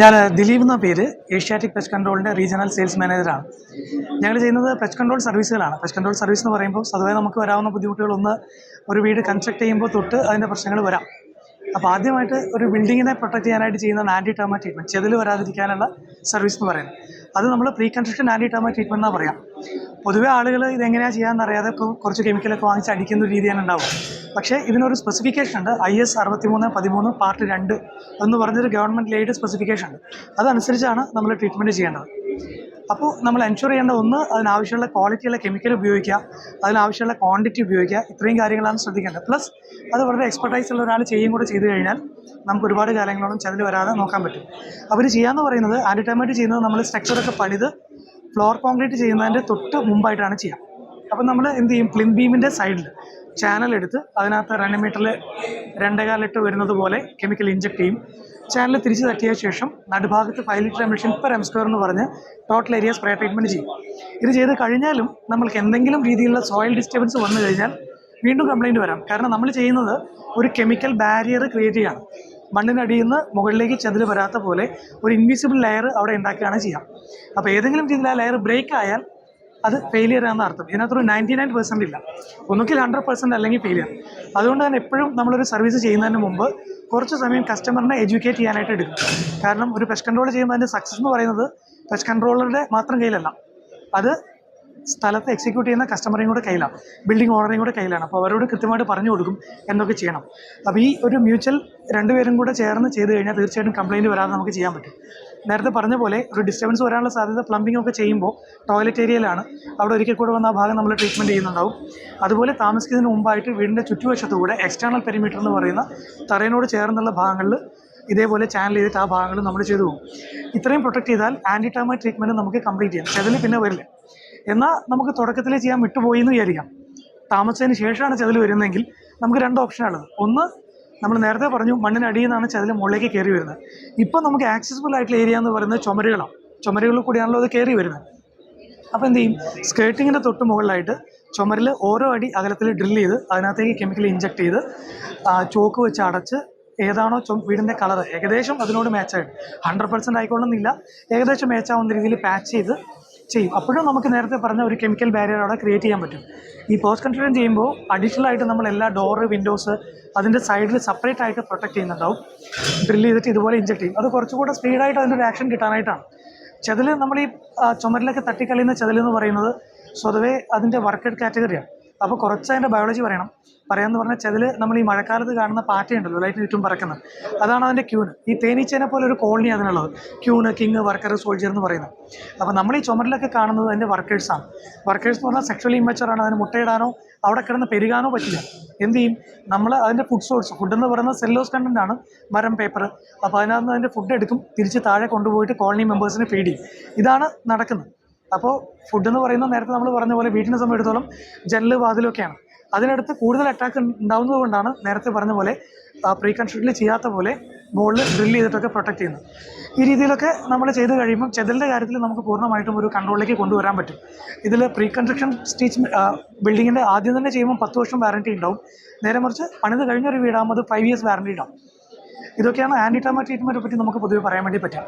ഞാൻ ദിലീപ് എന്ന പേര് ഏഷ്യാറ്റിക് പെസ്റ്റ് കൺട്രോളിന്റെ റീജിയണൽ സെയിൽസ് മാനേജറാണ് ഞങ്ങൾ ചെയ്യുന്നത് പെസ്റ്റ് കൺട്രോൾ സർവീസുകളാണ് പെസ്റ്റ് കൺട്രോൾ സർവീസ് എന്ന് പറയുമ്പോൾ സ്വതവേ നമുക്ക് വരാവുന്ന ബുദ്ധിമുട്ടുകളൊന്ന് ഒരു വീട് കൺസ്ട്രക്ട് ചെയ്യുമ്പോൾ തൊട്ട് അതിന്റെ പ്രശ്നങ്ങൾ വരാം. അപ്പോൾ ആദ്യമായിട്ട് ഒരു ബിൽഡിങ്ങിനെ പ്രൊട്ടക്ട് ചെയ്യാനായിട്ട് ചെയ്യുന്ന ആന്റി ടർമ ട്രീറ്റ്മെന്റ് ചെതിൽ വരാതിരിക്കാനുള്ള സർവീസ് എന്ന് പറയുന്നത്. അത് നമ്മൾ pre construction anti termite treatment എന്നാണ് പറയാം. പൊതുവേ ആളുകൾ ഇതെങ്ങനെയാണ് ചെയ്യാമെന്ന് അറിയാതെ ഇപ്പോൾ കുറച്ച് കെമിക്കലൊക്കെ വാങ്ങിച്ച് അടിക്കുന്ന രീതിയാണ് ഉണ്ടാവും പക്ഷേ ഇതിനൊരു സ്പെസിഫിക്കേഷൻ ഉണ്ട്. ഐ എസ് അറുപത്തിമൂന്ന് പതിമൂന്ന് പാർട്ട് രണ്ട് എന്ന് പറഞ്ഞൊരു ഗവൺമെന്റ് ലൈഡ് സ്പെസിഫിക്കേഷൻ ഉണ്ട്. അതനുസരിച്ചാണ് നമ്മൾ ട്രീറ്റ്മെന്റ് ചെയ്യേണ്ടത്. അപ്പോൾ നമ്മൾ എൻഷുർ ചെയ്യേണ്ട ഒന്ന് അതിനാവശ്യമുള്ള ക്വാളിറ്റിയുള്ള കെമിക്കൽ ഉപയോഗിക്കുക അതിനാവശ്യമുള്ള ക്വാണ്ടിറ്റി ഉപയോഗിക്കുക ഇത്രയും കാര്യങ്ങളാണ് ശ്രദ്ധിക്കേണ്ടത്. പ്ലസ് അത് വളരെ എക്സ്പെർട്ടൈസ് ഉള്ള ഒരാൾ ചെയ്യും കൂടെ ചെയ്തു കഴിഞ്ഞാൽ നമുക്ക് ഒരുപാട് കാലങ്ങളോളം ചതിൽ വരാതെ നോക്കാൻ പറ്റും. അവർ ചെയ്യാമെന്ന് പറയുന്നത് ആന്റിടമേറ്റ് ചെയ്യുന്നത് നമ്മൾ സ്ട്രക്ചറൊക്കെ പണിത് ഫ്ലോർ കോൺക്രീറ്റ് ചെയ്യുന്നതിന്റെ തൊട്ട് മുമ്പായിട്ടാണ് ചെയ്യുക അപ്പം നമ്മൾ എന്ത് ചെയ്യും? പ്ലിം ബീമിന്റെ സൈഡിൽ ചാനൽ എടുത്ത് അതിനകത്ത് രണ്ട് മീറ്ററിൽ രണ്ടേകാലിട്ട് വരുന്നത് പോലെ കെമിക്കൽ ഇഞ്ചക്ട് ചെയ്യും. ചാനൽ തിരിച്ച് തട്ടിയ ശേഷം നടുഭാഗത്ത് five litre emission per M square എന്ന് പറഞ്ഞ് ടോട്ടൽ ഏരിയ സ്പ്രേ ട്രീറ്റ്മെന്റ് ചെയ്യും. ഇത് ചെയ്ത് കഴിഞ്ഞാലും നമ്മൾക്ക് എന്തെങ്കിലും രീതിയിലുള്ള സോയിൽ ഡിസ്റ്റർബൻസ് വന്നു കഴിഞ്ഞാൽ വീണ്ടും കംപ്ലൈന്റ് വരാം. കാരണം നമ്മൾ ചെയ്യുന്നത് ഒരു കെമിക്കൽ ബാരിയർ ക്രിയേറ്റ് ചെയ്യാണ്. മണ്ണിനടിയിൽ നിന്ന് മുകളിലേക്ക് ചതിൽ വരാത്ത പോലെ ഒരു ഇൻവിസിബിൾ ലെയർ അവിടെ ഉണ്ടാക്കുകയാണ് ചെയ്യാം അപ്പോൾ ഏതെങ്കിലും രീതിയിൽ ആ ലെയർ ബ്രേക്ക് ആയാൽ അത് ഫെയിലിയർ ആണെന്ന് അർത്ഥം. ഇതിനകത്തൊരു നയന്റി നയൻ പെർസെന്റ് ഇല്ല. ഒന്നുകിൽ ഹൺഡ്രഡ് പെർസെന്റ് അല്ലെങ്കിൽ ഫെയിലിയർ അതുകൊണ്ട് തന്നെ എപ്പോഴും നമ്മളൊരു സർവീസ് ചെയ്യുന്നതിന് മുമ്പ് കുറച്ച് സമയം കസ്റ്റമറിനെ എഡ്യൂക്കേറ്റ് ചെയ്യാനായിട്ട് എടുക്കും കാരണം ഒരു പെസ്റ്റ് കൺട്രോൾ ചെയ്യുമ്പോൾ അതിന്റെ സക്സസ് എന്ന് പറയുന്നത് പെസ്റ്റ് കൺട്രോളറുടെ മാത്രം കയ്യിലല്ല. അത് സ്ഥലത്ത് എക്സിക്യൂട്ട് ചെയ്യുന്ന കസ്റ്റമറേയും കൂടെ കയ്യിലാണ്. ബിൽഡിംഗ് ഓണറേയും കൂടെ കയ്യിലാണ്. അപ്പോൾ അവരോട് കൃത്യമായിട്ട് പറഞ്ഞു കൊടുക്കും എന്നൊക്കെ ചെയ്യണം. അപ്പോൾ ഈ ഒരു മ്യൂച്വൽ രണ്ടുപേരും കൂടെ ചേർന്ന് ചെയ്ത് കഴിഞ്ഞാൽ തീർച്ചയായിട്ടും കംപ്ലയിന്റ് വരാതെ നമുക്ക് ചെയ്യാൻ പറ്റും. നേരത്തെ പറഞ്ഞ പോലെ ഒരു ഡിസ്റ്റർബൻസ് വരാനുള്ള സാധ്യത പ്ലംബിംഗ് ഒക്കെ ചെയ്യുമ്പോൾ ടോയ്ലറ്റ് ഏരിയയിലാണ് അവിടെ ഒരിക്കൽ കൂടെ വന്ന ആ ഭാഗം നമ്മൾ ട്രീറ്റ്മെന്റ് ചെയ്യുന്നുണ്ടാവും. അതുപോലെ താമസിക്കുന്നതിന് മുമ്പായിട്ട് വീടിന്റെ ചുറ്റുവശത്തുകൂടെ എക്സ്റ്റേണൽ പെരിമീറ്റർ എന്ന് പറയുന്ന തറയിനോട് ചേർന്നുള്ള ഭാഗങ്ങളിൽ ഇതേപോലെ ചാനൽ ചെയ്തിട്ട് ആ ഭാഗങ്ങൾ നമ്മൾ ചെയ്തു പോകും. ഇത്രയും പ്രൊട്ടക്റ്റ് ചെയ്താൽ ആന്റി ടേമ ട്രീറ്റ്മെന്റ് നമുക്ക് കംപ്ലീറ്റ് ചെയ്യാം. ചെതിൽ പിന്നെ വരില്ല. എന്നാൽ നമുക്ക് തുടക്കത്തിൽ ചെയ്യാൻ വിട്ടുപോയി എന്ന് വിചാരിക്കാം. താമസിച്ചതിന് ശേഷമാണ് ചതിൽ വരുന്നതെങ്കിൽ നമുക്ക് രണ്ട് ഓപ്ഷനാണുള്ളത് ഒന്ന് നമ്മൾ നേരത്തെ പറഞ്ഞു മണ്ണിനടിയിൽ നിന്നാണ് ചതിൽ മുകളിലേക്ക് കയറി വരുന്നത്. ഇപ്പം നമുക്ക് ആക്സസിബിൾ ആയിട്ടുള്ള ഏരിയ എന്ന് പറയുന്നത് ചുമരുകളാണ്. ചുമരുകളിൽ കൂടിയാണല്ലോ അത് കയറി വരുന്നത്. അപ്പോൾ എന്ത് ചെയ്യും? സ്കേർട്ടിങ്ങിന്റെ തൊട്ട് മുകളിലായിട്ട് ചുമരിൽ ഓരോ അടി അകലത്തിൽ ഡ്രിൽ ചെയ്ത് അതിനകത്തേക്ക് കെമിക്കൽ ഇഞ്ചക്ട് ചെയ്ത് ചോക്ക് വെച്ച് അടച്ച് ഏതാണോ ചൊ വീടിന്റെ കളർ ഏകദേശം അതിനോട് മാച്ചായിട്ട് ഹൺഡ്രഡ് പെർസെന്റ് ആയിക്കൊള്ളുന്നില്ല. ഏകദേശം മാച്ചാവുന്ന രീതിയിൽ പാച്ച് ചെയ്ത് ചെയ്യും. അപ്പോഴും നമുക്ക് നേരത്തെ പറഞ്ഞ ഒരു കെമിക്കൽ ബാരിയർ അവിടെ ക്രിയേറ്റ് ചെയ്യാൻ പറ്റും. ഈ പോസ്റ്റ് കൺസ്ട്രക്ഷൻ ചെയ്യുമ്പോൾ അഡീഷണൽ ആയിട്ട് നമ്മൾ എല്ലാ ഡോറ് വിൻഡോസ് അതിന്റെ സൈഡിൽ സെപ്പറേറ്റ് ആയിട്ട് പ്രൊട്ടക്ട് ചെയ്യുന്നുണ്ടാവും. ഡ്രിൽ ചെയ്തിട്ട് ഇതുപോലെ ഇഞ്ചക്ട് ചെയ്യും. അത് കുറച്ചുകൂടെ സ്പീഡായിട്ട് അതിന്റെ ഒരു ആക്ഷൻ കിട്ടാനായിട്ടാണ്. ചെതിൽ നമ്മൾ ഈ ചുമരിലൊക്കെ തട്ടിക്കളയുന്ന ചെതിൽ എന്ന് പറയുന്നത് സ്വതവേ അതിന്റെ വർക്കഡ് കാറ്റഗറിയാണ് അപ്പോൾ കുറച്ച് അതിന്റെ ബയോളജി പറയണം. പറയാമെന്ന് പറഞ്ഞാൽ ചെതിൽ നമ്മൾ ഈ മഴക്കാലത്ത് കാണുന്ന പാറ്റയുണ്ടല്ലോ ലൈറ്റിന് ചുറ്റും പറക്കുന്നത് അതാണ് അതിന്റെ ക്യൂന്. ഈ തേനീച്ചേനെ പോലെ ഒരു കോളനി അതിനുള്ളത്. ക്യൂന് കിങ് വർക്കർ സോൾജിയർ എന്ന് പറയുന്നത്. അപ്പോൾ നമ്മൾ ഈ ചുമരിലൊക്കെ കാണുന്നത് അതിന്റെ വർക്കേഴ്സാണ് വർക്കേഴ്സ് എന്ന് പറഞ്ഞാൽ സെക്ഷലി ഇമ്മച്ചറാണ് അതിന് മുട്ടയിടാനോ അവിടെ കിടന്ന് പെരുകാനോ പറ്റില്ല. എന്ത് ചെയ്യും? നമ്മൾ അതിന്റെ ഫുഡ് സോഴ്സ് ഫുഡ് എന്ന് പറയുന്നത് സെല്ലോസ് കണ്ടന്റ് ആണ് മരം പേപ്പർ അപ്പോൾ അതിനകത്ത് അതിന്റെ ഫുഡ് എടുക്കും. തിരിച്ച് താഴെ കൊണ്ടുപോയിട്ട് കോളനി മെമ്പേഴ്സിനെ ഫീഡ് ചെയ്യും. ഇതാണ് നടക്കുന്നത്. അപ്പോൾ ഫുഡ് എന്ന് പറയുന്നത് നേരത്തെ നമ്മൾ പറഞ്ഞ പോലെ വീട്ടിനെ സംബന്ധിച്ചിടത്തോളം ജനൽ വാതിലൊക്കെയാണ്. അതിനടുത്ത് കൂടുതൽ അറ്റാക്ക് ഉണ്ടാവുന്നത് കൊണ്ടാണ് നേരത്തെ പറഞ്ഞ പോലെ പ്രീ കൺസ്ട്രക്ഷനിൽ ചെയ്യാത്ത പോലെ മുകളിൽ ഡ്രിൽ ചെയ്തിട്ടൊക്കെ പ്രൊട്ടക്ട് ചെയ്യുന്നത്. ഈ രീതിയിലൊക്കെ നമ്മൾ ചെയ്ത് കഴിയുമ്പോൾ ചെതലിന്റെ കാര്യത്തിൽ നമുക്ക് പൂർണമായിട്ടും ഒരു കൺട്രോളിലേക്ക് കൊണ്ടുവരാൻ പറ്റും. ഇതിൽ പ്രീ കൺസ്ട്രക്ഷൻ സ്റ്റീച്ച് ബിൽഡിങ്ങിന്റെ ആദ്യം തന്നെ ചെയ്യുമ്പോൾ പത്ത് വർഷം വാറണ്ടി ഉണ്ടാവും. നേരെ മറിച്ച് പണിത് കഴിഞ്ഞൊരു വീടാകുമ്പോൾ അത് ഫൈവ് ഇയേഴ്സ് വാറണ്ടി ഉണ്ടാവും. ഇതൊക്കെയാണ് ആന്റി ടർമ ട്രീറ്റ്മെന്റിനെ പറ്റി നമുക്ക് പൊതുവെ പറയാൻ വേണ്ടി പറ്റുക.